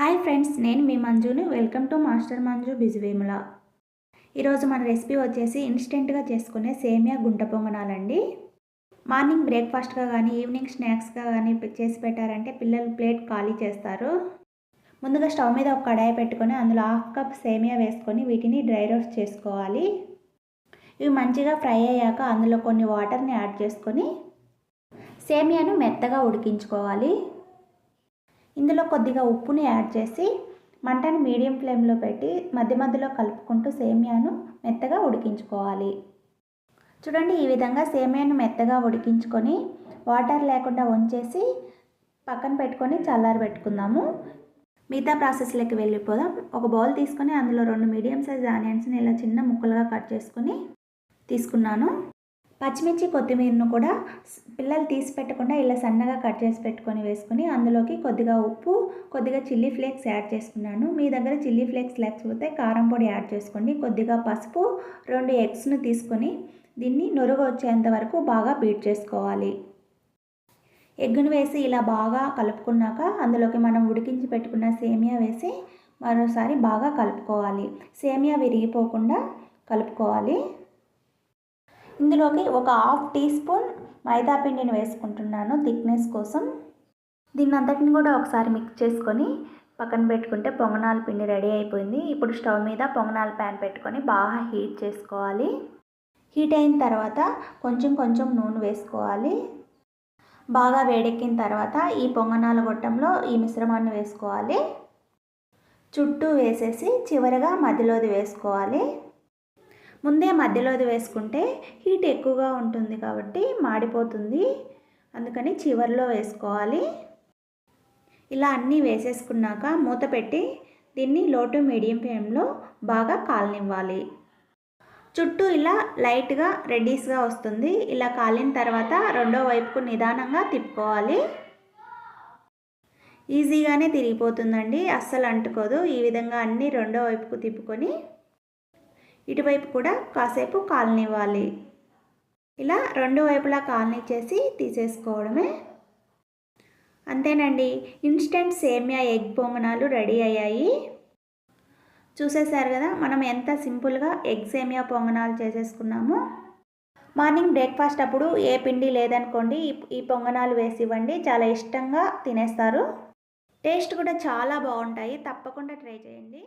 Hi friends నేను మీ మంజుని. Welcome to master Manju Bijuvemula ఈరోజు మన రెసిపీ వచ్చేసి ఇన్స్టెంట్గా చేసుకునే సేమియా గుంట పొంగనాలండి. మార్నింగ్ బ్రేక్ఫాస్ట్గా కానీ ఈవినింగ్ స్నాక్స్గా కానీ చేసి పెట్టారంటే పిల్లలు ప్లేట్ ఖాళీ చేస్తారు. ముందుగా స్టవ్ మీద ఒక కడాయి పెట్టుకొని అందులో హాఫ్ కప్ సేమియా వేసుకొని వీటిని డ్రై రోస్ట్ చేసుకోవాలి. ఇవి మంచిగా ఫ్రై అయ్యాక అందులో కొన్ని వాటర్ని యాడ్ చేసుకొని సేమియాను మెత్తగా ఉడికించుకోవాలి. ఇందులో కొద్దిగా ఉప్పుని యాడ్ చేసి మంటని మీడియం ఫ్లేమ్లో పెట్టి మధ్య మధ్యలో కలుపుకుంటూ సేమియాను మెత్తగా ఉడికించుకోవాలి. చూడండి ఈ విధంగా సేమియాను మెత్తగా ఉడికించుకొని వాటర్ లేకుండా వంచేసి పక్కన పెట్టుకొని చల్లారి పెట్టుకుందాము. మిగతా ప్రాసెస్లోకి వెళ్ళిపోదాం. ఒక బౌల్ తీసుకొని అందులో రెండు మీడియం సైజ్ ఆనియన్స్ని ఇలా చిన్న ముక్కలుగా కట్ చేసుకొని తీసుకున్నాను. పచ్చిమిర్చి కొత్తిమీరను కూడా పిల్లలు తీసి పెట్టకుండా ఇలా సన్నగా కట్ చేసి పెట్టుకొని వేసుకొని అందులోకి కొద్దిగా ఉప్పు కొద్దిగా చిల్లీ ఫ్లేక్స్ యాడ్ చేసుకున్నాను. మీ దగ్గర చిల్లీ ఫ్లేక్స్ లేకపోతే కారం పొడి యాడ్ చేసుకోండి. కొద్దిగా పసుపు రెండు ఎగ్స్ను తీసుకొని దీన్ని నొరుగు వచ్చేంత వరకు బాగా బీట్ చేసుకోవాలి. ఎగ్గును వేసి ఇలా బాగా కలుపుకున్నాక అందులోకి మనం ఉడికించి పెట్టుకున్న సేమియా వేసి మరోసారి బాగా కలుపుకోవాలి. సేమియా విరిగిపోకుండా కలుపుకోవాలి. ఇందులోకి ఒక హాఫ్ టీ స్పూన్ మైదా పిండిని వేసుకుంటున్నాను థిక్నెస్ కోసం. దీన్ని అంతటిని కూడా ఒకసారి మిక్స్ చేసుకొని పక్కన పెట్టుకుంటే పొంగనాల పిండి రెడీ అయిపోయింది. ఇప్పుడు స్టవ్ మీద పొంగనాల ప్యాన్ పెట్టుకొని బాగా హీట్ చేసుకోవాలి. హీట్ అయిన తర్వాత కొంచెం కొంచెం నూనె వేసుకోవాలి. బాగా వేడెక్కిన తర్వాత ఈ పొంగనాల గొట్టంలో ఈ మిశ్రమాన్ని వేసుకోవాలి. చుట్టూ వేసేసి చివరగా మధ్యలోది వేసుకోవాలి. ముందే మధ్యలోది వేసుకుంటే హీట్ ఎక్కువగా ఉంటుంది కాబట్టి మాడిపోతుంది. అందుకని చివరిలో వేసుకోవాలి. ఇలా అన్నీ వేసేసుకున్నాక మూత పెట్టి దీన్ని లో టు మీడియం ఫ్లేమ్లో బాగా కాలనివ్వాలి. చుట్టూ ఇలా లైట్గా రెడ్డీస్గా వస్తుంది. ఇలా కాలిన తర్వాత రెండో వైపుకు నిదానంగా తిప్పుకోవాలి. ఈజీగానే తిరిగిపోతుందండి. అస్సలు అంటుకోదు. ఈ విధంగా అన్నీ రెండో వైపుకు తిప్పుకొని ఇటువైపు కూడా కాసేపు కాలనివ్వాలి. ఇలా రెండు వైపులా కాలనీ చేసి తీసేసుకోవడమే. అంతేనండి. ఇన్స్టెంట్ సేమియా ఎగ్ పొంగనాలు రెడీ అయ్యాయి. చూసేశారు కదా మనం ఎంత సింపుల్గా ఎగ్ సేమియా పొంగనాలు చేసేసుకున్నాము. మార్నింగ్ బ్రేక్ఫాస్ట్ అప్పుడు ఏ పిండి లేదనుకోండి ఈ పొంగనాలు వేసి ఇవ్వండి. చాలా ఇష్టంగా తినేస్తారు. టేస్ట్ కూడా చాలా బాగుంటాయి. తప్పకుండా ట్రై చేయండి.